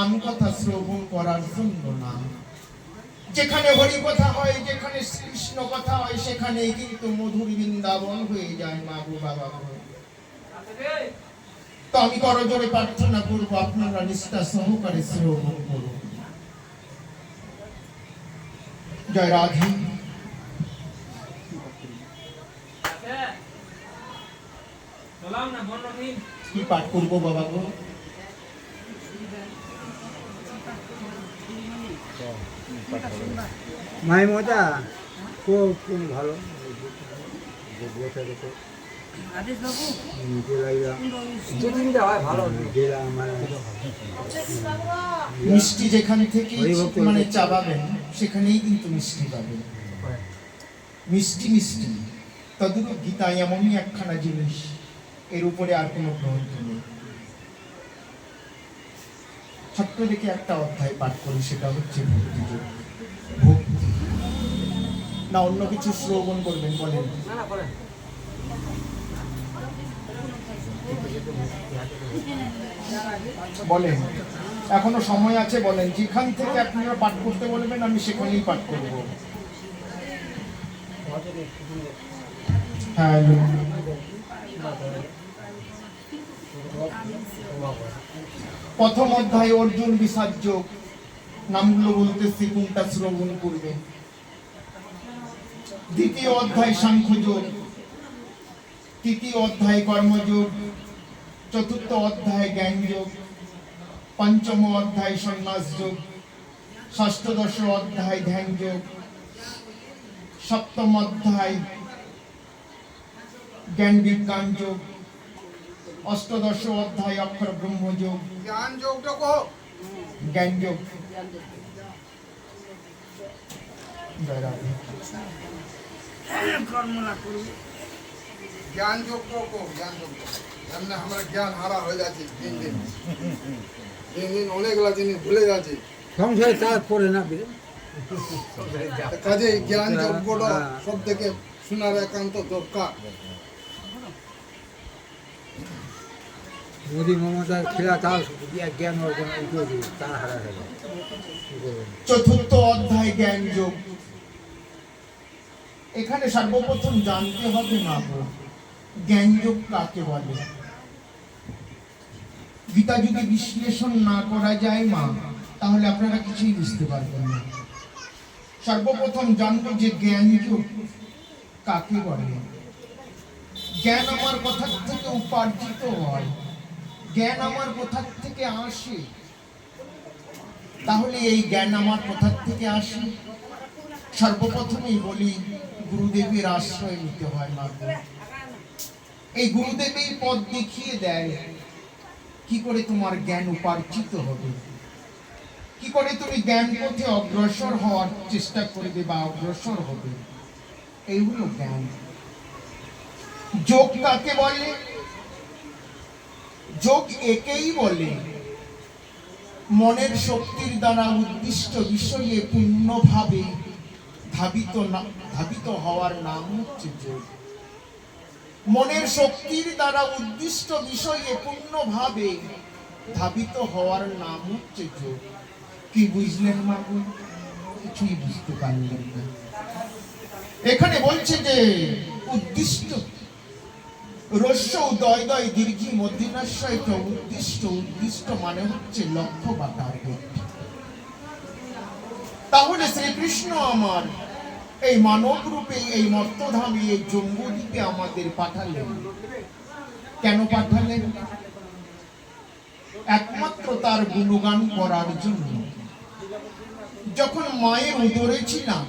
আমি কথা শ্রবণ করার জন্য না। যেখানে হরি কথা হয় যেখানে কৃষ্ণ কথা হয় সেখানেই কিন্তু মধুর বৃন্দাবন হয়ে যায় মা গো বাবা গো। তো আমি করজোরে প্রার্থনা করব আপনারা নিষ্ঠা সহকারে শ্রবণ করুন। জয় রাধে। কি পাঠ করব বাবা গো? মাই মজা? খুব খুব ভালো। মিষ্টি যেখান থেকে মানে চাবাবেন সেখানেই কিন্তু মিষ্টি পাবেন। মিষ্টি মিষ্টি। তদুরূপ গীতা এমনই একখানা জিনিস এর উপরে আর কোনো গ্রন্থ নেই। ছোট্ট দেখে একটা অধ্যায় পাঠ করি সেটা হচ্ছে ভক্তিযোগ। ভক্তি না অন্য কিছু শ্রবণ করবেন বলেন। বলেন। এখনও সময় আছে বলেন। যেখান থেকে আপনারা পাঠ করতে বলবেন আমি সেখানেই পাঠ করব। হ্যালো প্রথম অধ্যায় অর্জুন বিসার্য নামগুলো বলতেছি কোনটা শ্রবণ করবেন? দ্বিতীয় অধ্যায় সাংখ্যযোগ তৃতীয় অধ্যায় কর্মযোগ চতুর্থ অধ্যায় জ্ঞানযোগ পঞ্চম অধ্যায় সন্ন্যাস যোগ ষষ্ঠদশ অধ্যায় ধ্যান যোগ সপ্তম অধ্যায় জ্ঞান বিজ্ঞান যোগ অষ্টদশ অধ্যায় অক্ষর ব্রহ্মযোগ জ্ঞান যোগটা জ্ঞান যোগ। জয় রাধে। কর্মলা করব জ্ঞান যোগ কহ কহ জ্ঞান যোগ এমনি আমরা জ্ঞান হারা হয়ে যাচ্ছে দিন দিন। দিন দিন অনেকগুলা জিনিস ভুলে যাচ্ছে। সংসারে চাষ করে না কাজে জ্ঞান যোগ্যটা সব থেকে শোনার একান্ত দরকার। মোদী মমতার খেলা তাও জ্ঞান অর্জন তার হারা হয়ে যায়। চতুর্থ অধ্যায় জ্ঞান যোগ এখানে সর্বপ্রথম জানতে হবে না গো, জ্ঞান যোগ কাকে বলে? গীতা যদি বিশ্লেষণ না করা যায় মা তাহলে আপনারা কিছুই বুঝতে পারবেন না। সর্বপ্রথম জানব যে জ্ঞান যোগ কাকে বলে? জ্ঞান আমার কথা থেকে উপার্জিত হয়? জ্ঞান আমার কোথা থেকে আসে? তাহলে এই জ্ঞান আমার কোথা থেকে আসে? সর্বপ্রথমেই বলি গুরুদেবের আশ্রয় নিতে হয় না এই গুরুদেব এই পথ দেখিয়ে দেয় কি করে তোমার জ্ঞান উপার্জিত হবে। কি করে তুমি জ্ঞান পথে অগ্রসর হওয়ার চেষ্টা করবে বা অগ্রসর হবে। এই হলো জ্ঞান। যোগ কাকে বলে? যোগ একেই বলে মনের শক্তির দ্বারা উদ্দিষ্ট বিষয়ে পূর্ণভাবে ধাবিত ধাবিত হওয়ার নাম হচ্ছে যোগ মনের শক্তির দ্বারা উদ্দিষ্ট বিষয়ে পূর্ণভাবে ধাবিত হওয়ার নাম হচ্ছে যোগ কি বুঝলেন মাগু কিছুই বুঝতে পারলেন না। এখানে বলছে যে, উদ্দিষ্ট। রস্য দয় দয় দীর্ঘি মধ্যনাশয় উদ্দিষ্ট। উদ্দিষ্ট মানে হচ্ছে লক্ষ্য বা টার্গেট তাহলে শ্রীকৃষ্ণ আমার এই মানব রূপে এই মর্তধামে এই জম্বুদ্বীপে আমাদের পাঠালেন। কেন পাঠালেন? একমাত্র তার গুণগান করার জন্য। যখন মায়ের উদরে ছিলাম,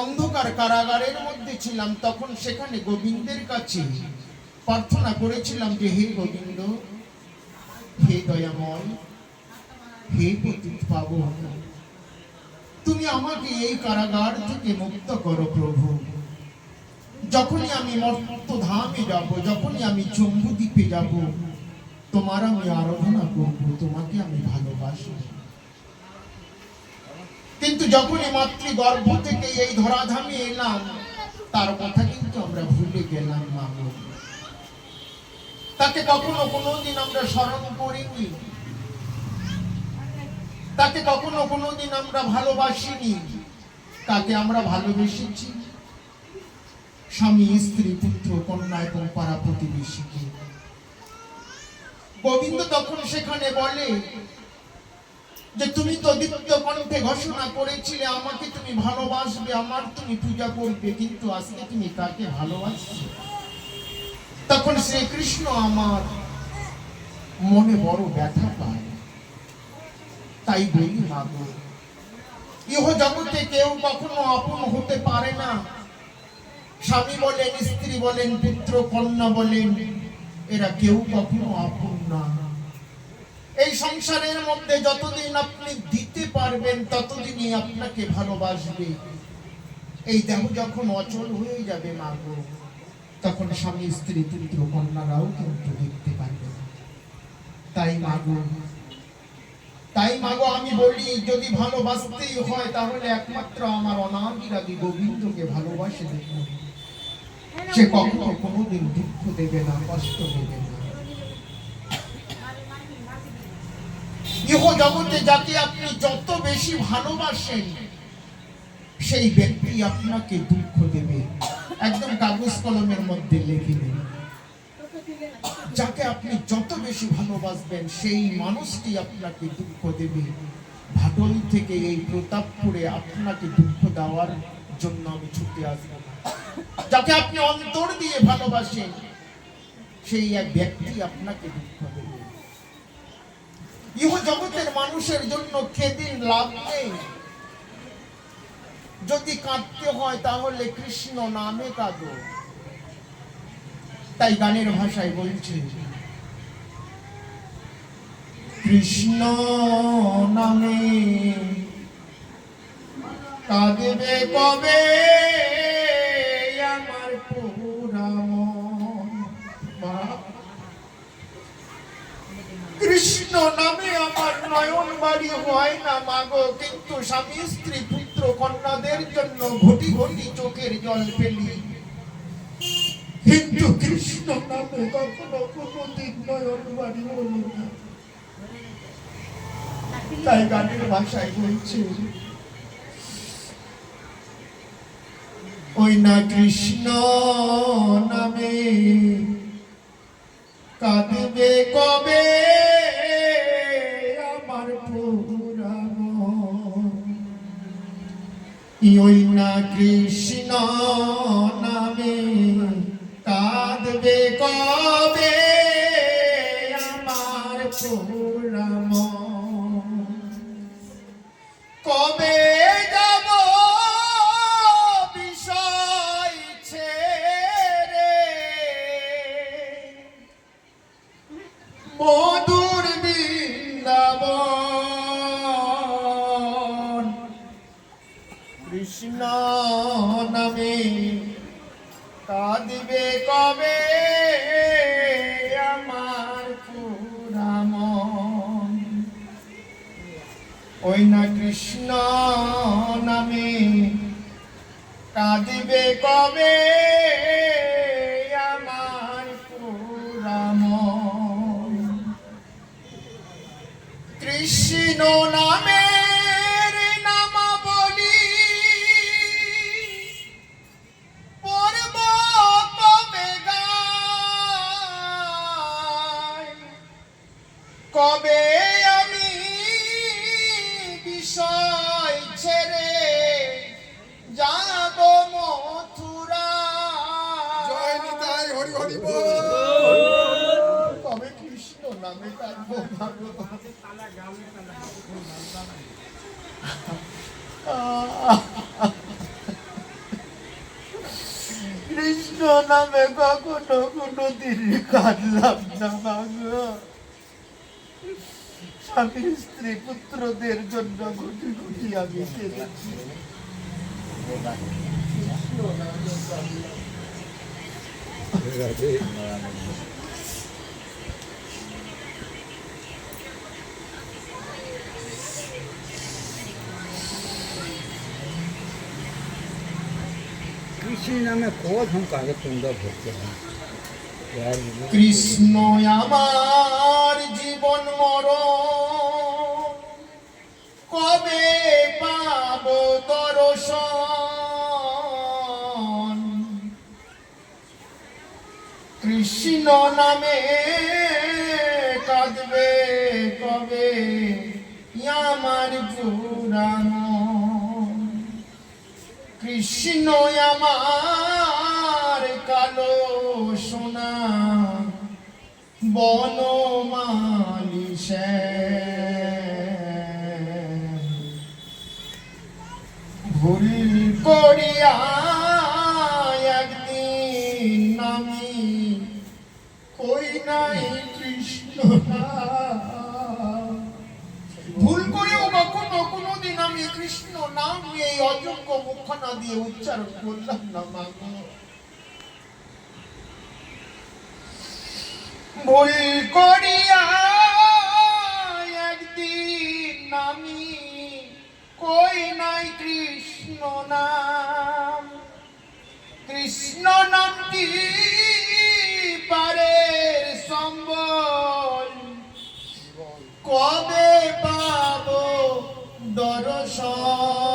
অন্ধকার কারাগারের মধ্যে ছিলাম, তখন সেখানে গোবিন্দের কাছে প্রার্থনা করেছিলাম যে, হে গোবিন্দ, হে দয়াময়, হে পতিত পাবন। তুমি আমাকে এই কারাগার থেকে মুক্ত করো প্রভু। যখনই আমি মর্ত ধামে যাব, যখনই আমি জম্বু দ্বীপে যাব, তোমার আমি আরাধনা করব, তোমাকে আমি ভালোবাসি। কিন্তু যখনই মাতৃ গর্ভ থেকে এই ধরাধামে এলাম, তার কথা কিন্তু আমরা ভুলে গেলাম মা। তাকে কখনো কোনোদিন আমরা স্মরণ করিনি। তাকে কখনো কোনোদিন আমরা ভালোবাসিনি। তাকে আমরা ভালোবেসেছি। স্বামী, স্ত্রী, পুত্র, কন্যা এবং পাড়া প্রতিবেশীকে। গোবিন্দ তখন সেখানে বলে যে, তুমি তো দীপ্ত কণ্ঠে ঘোষণা করেছিলে, আমাকে তুমি ভালোবাসবে, আমার তুমি পূজা করবে, কিন্তু আজকে তুমি তাকে ভালোবাসছো? তখন শ্রীকৃষ্ণ আমার মনে বড় ব্যথা পায়। তাই বলি মাগো ইহ জগতে কেউ কখনো আপন হতে পারে না। স্বামী বলেন, স্ত্রী বলেন, পুত্র, কন্যা বলেন, এরা কেউ কখনো আপন না। এই সংসারের মধ্যে যতদিন আপনি দিতে পারবেন, ততদিনই আপনাকে ভালোবাসবে। এই দেহ যখন অচল হয়ে যাবে মাগো তখন স্বামী, স্ত্রী, পুত্র, কন্যারাও কিন্তু দেখতে পারবে তাই মাগো তাই মাগো আমি বলি, যদি ভালোবাসতেই হয়, তাহলে একমাত্র আমার অনাদিরাদি গোবিন্দকে ভালোবাসে দেখুন সে কখনো কোনোদিন দুঃখ দেবে না, কষ্ট দেবে না। ইহ জগতে যাকে আপনি যত বেশি ভালোবাসেন, সেই ব্যক্তি আপনাকে দুঃখ দেবে। একদম কাগজ কলমের মধ্যে লেখে দেবে যাকে আপনি যত বেশি ভালোবাসবেন, সেই মানুষটি আপনাকে দুঃখ দেবে। ভাটল থেকে এই প্রতাপপুরে আপনাকে দুঃখ দেওয়ার জন্য আমি ছুটে আসব। যাকে আপনি অন্তর দিয়ে ভালোবাসেন, সেই এক ব্যক্তি আপনাকে দুঃখ দেবে। ইহ জগতের মানুষের জন্য খেদিন লাভ নেই। যদি কাঁদতে হয়, তাহলে কৃষ্ণ নামে কাঁদো। তাই গানের ভাষায় বলছে কৃষ্ণ নামে কাঁদবে কবে আমার পুরাম কৃষ্ণ নামে আমার নয়ন বাড়ি হয় না মাগো, কিন্তু স্বামী স্ত্রী পুত্র কন্যাদের জন্য ঘটি ঘটি চোখের জল ফেলি। কিন্তু কৃষ্ণ নামে কখনো কোনো দিন নয়ন বাড়ি হল তাই গানের ভাষায় বলছে, ওই না কৃষ্ণ নামে কাঁদবে কবে আমার পুরানো ওই না কৃষ্ণ কাঁদবে কবে আমার পুরাম কবে যাব বিষয় মধুর বৃন্দাবন কৃষ্ণ নামে কাঁদবে কবে আমার পুরাম ওই না কৃষ্ণ নামে কাঁদিবে কবে আমার পুরাম কৃষ্ণ নামের কৃষ্ণ নামে কখনো কোনো দিন কাঁদলাম না বাংলা স্বামী স্ত্রী পুত্রদের জন্য ঘুটি ঘুটি আমি কৃষ্ণ নামে কত हम काहे कुंडा भरते हैं यार কৃষ্ণ আমার জীবন মর পাবো দর্শন কৃষ্ণ নামে কাঁদবে কবে আমার পুরাণ কৃষ্ণ আমার কালো সোনা বনমালি। ভুল করিয়া নাম এই অযোগ্য মুখনা দিয়ে উচ্চারণ করলাম না মাগো ভুল করিয়া একদিন আমি কই নাই কৃষ্ণ নাম। কৃষ্ণ নামটি পারে সম্বল? কবে পাবো দর্শন?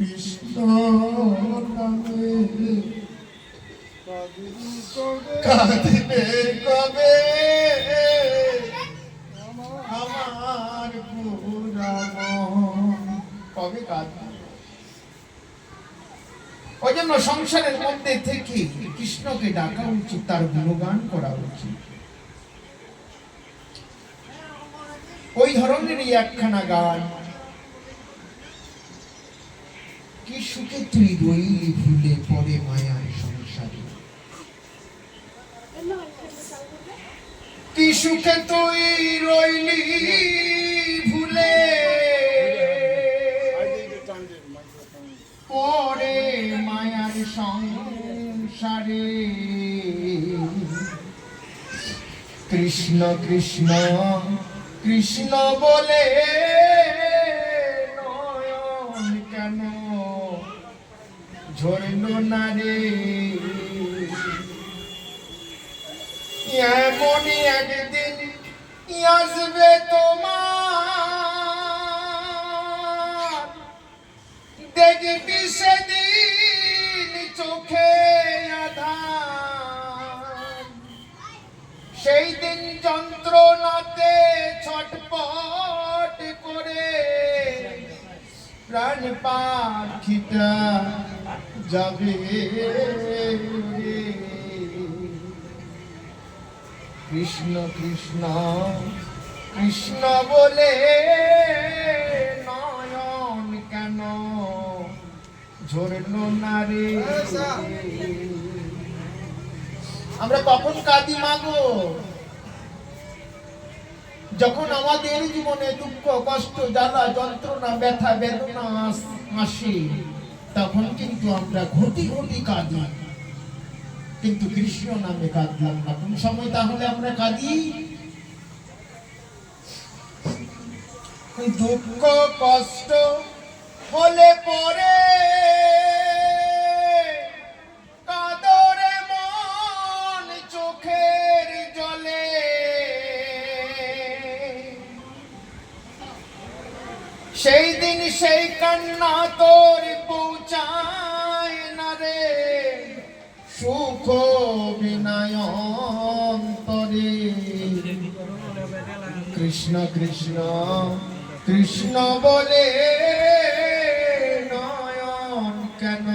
কৃষ্ণ কাঁদবে কবে আমার কবে কাঁদবে ওই জন্য সংসারের মধ্যে থেকে কৃষ্ণকে ডাকা উচিত, তার গুণগান করা উচিত। ওই ধরনেরই একখানা গান। কি সুখে তুই রইলি ভুলে পরে মায়ার সংসারে। কি তুই রইলি ভুলে পরে মায়ার সংসারে। কৃষ্ণ কৃষ্ণ কৃষ্ণ বলে নয়ন কেন? ঝরল না রে এমনই একদিন আসবে তোমার। দেখবি সেদিন চোখে আধার। সেই দিন যন্ত্রণাতে ছটপট করে প্রাণ পাখিটা যাবে কৃষ্ণ কৃষ্ণ কৃষ্ণ বলে নয়ন কেন? ঝরল না রে আমরা কখন কাঁদি মাগো যখন আমাদের জীবনে দুঃখ, কষ্ট, জ্বালা, যন্ত্রণা, ব্যথা, বেদনা আস- তখন কিন্তু আমরা ঘটি ঘটি কাঁদি। কিন্তু কৃষ্ণ নামে কাঁদলাম না। কোন সময় তাহলে আমরা কাঁদি? দুঃখ, কষ্ট হলে পরে সেই দিন সেই কান্না তোর পৌঁছায় না রে। সুখ বিনয় অন্তরে কৃষ্ণ কৃষ্ণ কৃষ্ণ বলে নয়ন কেন?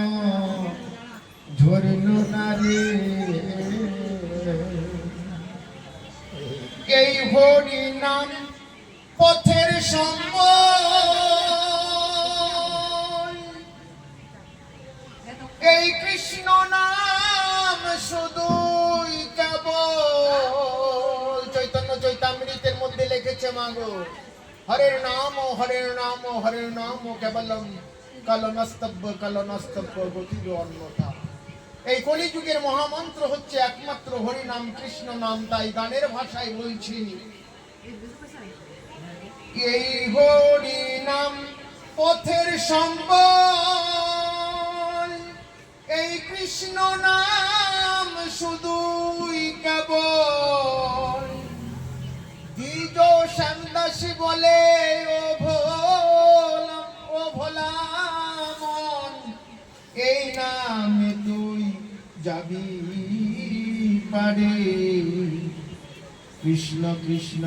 ঝরল না রে এই হরি নাম পথের সঙ্গ মধ্যে লিখেছে মাগো হরের নাম ও হরের নাম ও হরের নাম ও কেবলম কালনস্তব্য কালনস্তব্য গতির অন্যথা এই কলিযুগের মহামন্ত্র হচ্ছে একমাত্র হরি নাম কৃষ্ণ নাম, তাই গানের ভাষায় বলছি। এই হরি নাম পথের সম্বল। এই কৃষ্ণ নাম শুধুই কেবল নিত্য শ্যামদাসী বলে, ও ভোলাম ও ভোলামন এই নামে তুই যাবি পারে। কৃষ্ণ কৃষ্ণ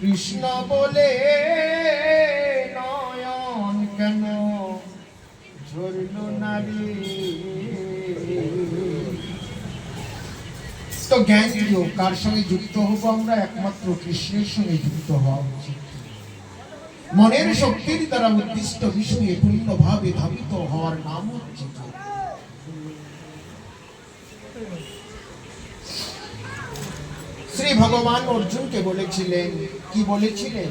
কৃষ্ণ বলে জ্ঞান কার সঙ্গে যুক্ত হব আমরা? একমাত্র কৃষ্ণের সঙ্গে যুক্ত হওয়া উচিত। মনের শক্তির দ্বারা উদ্দিষ্ট ধাবিত হওয়ার নাম হচ্ছে শ্রী ভগবান অর্জুনকে বলেছিলেন, কি বলেছিলেন?